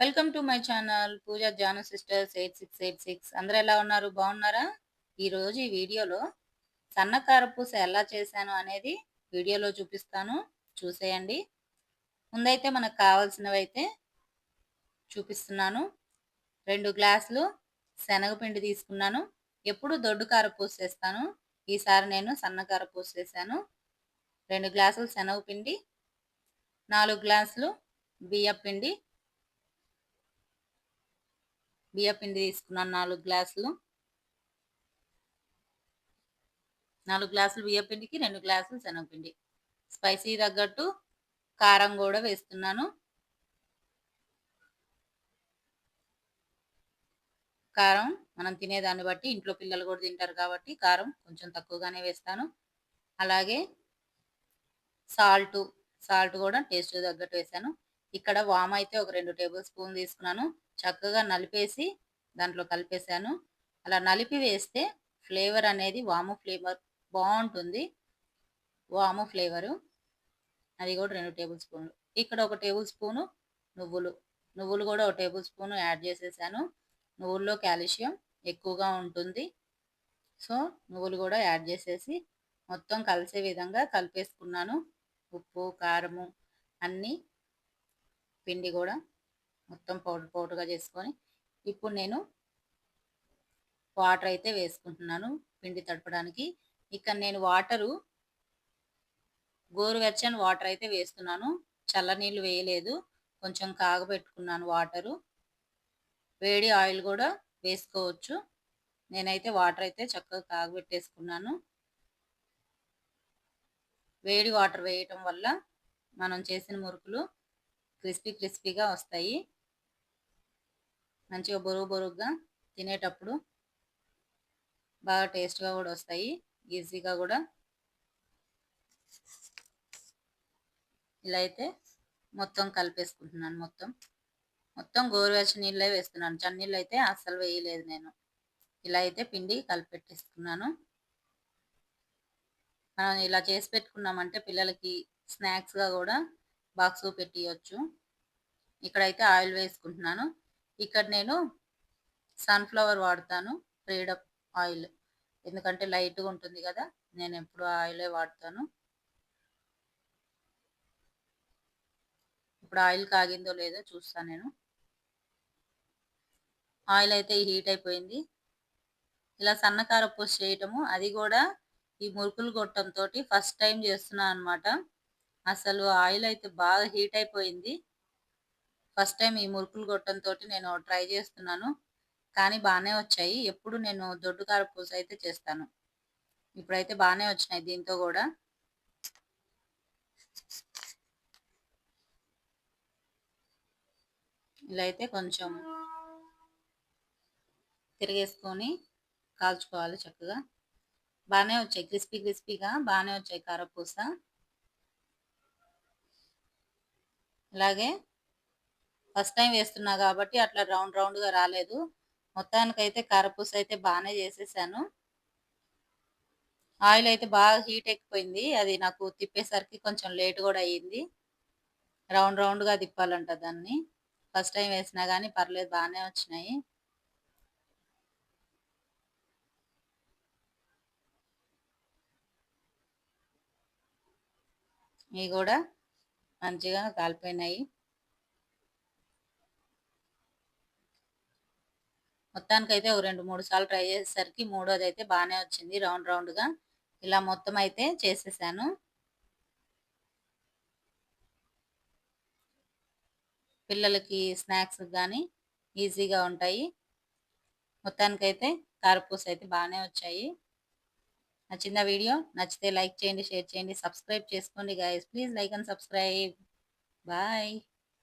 Welcome to my channel Pooja Jana sisters eight six eight six. అందరూ ఎలా ఉన్నారు? బాగున్నారా? ఈరోజు ఈ వీడియోలో సన్న కారపూస ఎలా చేశాను అనేది వీడియోలో చూపిస్తాను. చూసేయండి. ముందైతే మనకు కావాల్సినవి అయితే చూపిస్తున్నాను. రెండు గ్లాసులు శనగపిండి తీసుకున్నాను. ఎప్పుడు దొడ్డు కారపూస చేస్తాను. ఈసారి నేను సన్న పూస చేశాను. రెండు గ్లాసులు శనగపిండి నాలుగు గ్లాసులు బియ్యపిండి బియ్యపిండి తీసుకున్నాను నాలుగు గ్లాసులు. నాలుగు గ్లాసులు బియ్యపిండికి రెండు గ్లాసులు శనగపిండి. స్పైసీ తగ్గట్టు కారం కూడా వేస్తున్నాను. కారం మనం తినేదాన్ని బట్టి ఇంట్లో పిల్లలు కూడా తింటారు కాబట్టి కారం కొంచెం తక్కువగానే వేస్తాను. అలాగే సాల్ట్ సాల్ట్ కూడా టేస్ట్ తగ్గట్టు వేసాను. ఇక్కడ వామ్ అయితే ఒక రెండు టేబుల్ స్పూన్ తీసుకున్నాను. చక్కగా నలిపేసి దాంట్లో కలిపేసాను అలా నలిపి వేస్తే ఫ్లేవర్ అనేది వాము ఫ్లేవర్ బాగుంటుంది. వాము ఫ్లేవరు. అది కూడా రెండు టేబుల్ స్పూన్లు. ఇక్కడ ఒక టేబుల్ స్పూను నువ్వులు. నువ్వులు కూడా ఒక టేబుల్ స్పూన్ యాడ్ చేసేసాను. నువ్వుల్లో కాల్షియం ఎక్కువగా ఉంటుంది. సో నువ్వులు కూడా యాడ్ చేసేసి మొత్తం కలిసే విధంగా కలిపేసుకున్నాను. ఉప్పు కారము అన్నీ పిండి కూడా మొత్తం పౌడర్ పౌడర్గా చేసుకొని ఇప్పుడు నేను వాటర్ అయితే వేసుకుంటున్నాను పిండి తడపడానికి. ఇక్కడ నేను వాటరు గోరువెచ్చని వాటర్ అయితే వేస్తున్నాను. చల్లనీళ్ళు వేయలేదు. కొంచెం కాగబెట్టుకున్నాను వాటరు. వేడి ఆయిల్ కూడా వేసుకోవచ్చు. నేనైతే వాటర్ అయితే చక్కగా కాగబెట్టేసుకున్నాను. వేడి వాటర్ వేయటం వల్ల మనం చేసిన మురుకులు క్రిస్పీ క్రిస్పీగా వస్తాయి. మంచిగా బొరుగు బొరుగుగా తినేటప్పుడు బాగా టేస్ట్గా కూడా వస్తాయి. ఈజీగా కూడా. ఇలా అయితే మొత్తం కలిపేసుకుంటున్నాను మొత్తం. మొత్తం గోరువెచ్చ నీళ్ళే వేస్తున్నాను. చన్నీళ్ళు అయితే అస్సలు వేయలేదు నేను. ఇలా అయితే పిండి కలిపెట్టేసుకున్నాను. మనం ఇలా చేసి పెట్టుకున్నామంటే పిల్లలకి స్నాక్స్గా కూడా బాక్స్ పెట్టియచ్చు. ఇక్కడైతే ఆయిల్ వేసుకుంటున్నాను. ఇక్కడ నేను సన్ఫ్లవర్ వాడతాను ఫ్రీడప్ ఆయిల్. ఎందుకంటే లైట్గా ఉంటుంది కదా నేను ఎప్పుడు ఆయిలే వాడతాను. ఇప్పుడు ఆయిల్ కాగిందో లేదో చూస్తాను నేను. ఆయిల్ అయితే హీట్ అయిపోయింది. ఇలా సన్నకార పూస చేయటము అది కూడా ఈ మురుకులు కొట్టంతో ఫస్ట్ టైం చేస్తున్నాను అనమాట అసలు ఆయిల్ అయితే బాగా హీట్ అయిపోయింది. ఫస్ట్ టైం ఈ మురుకులు గొట్టంతో నేను ట్రై చేస్తున్నాను. కానీ బాగానే వచ్చాయి. ఎప్పుడు నేను దొడ్డు కారపూస అయితే చేస్తాను. ఇప్పుడైతే బాగానే వచ్చినాయి దీంతో కూడా. ఇలా అయితే కొంచెం తిరిగేసుకొని కాల్చుకోవాలి చక్కగా. బాగానే వచ్చాయి. క్రిస్పీ క్రిస్పీగా బాగానే వచ్చాయి కారపూస. అలాగే ఫస్ట్ టైం వేస్తున్నా కాబట్టి అట్లా రౌండ్ రౌండ్గా రాలేదు. మొత్తానికైతే కారపూస అయితే బాగానే చేసేసాను. ఆయిల్ అయితే బాగా హీట్ ఎక్కిపోయింది. అది నాకు తిప్పేసరికి కొంచెం లేట్ కూడా అయ్యింది. రౌండ్ రౌండ్గా తిప్పాలంట దాన్ని. ఫస్ట్ టైం వేసినా కానీ పర్లేదు బాగానే వచ్చినాయి. ఇవి కూడా మంచిగా కాలిపోయినాయి. మొత్తానికైతే ఒక రెండు మూడు సార్లు ట్రై చేసేసరికి మూడోది అయితే బాగానే వచ్చింది రౌండ్ రౌండ్గా. ఇలా మొత్తం అయితే చేసేసాను. పిల్లలకి స్నాక్స్ కానీ ఈజీగా ఉంటాయి. మొత్తానికైతే కారపూస అయితే బాగానే వచ్చాయి. నచ్చిన వీడియో? నచ్చితే లైక్ చేయండి షేర్ చేయండి సబ్స్క్రైబ్ చేసుకోండి guys. Please like and subscribe. Bye.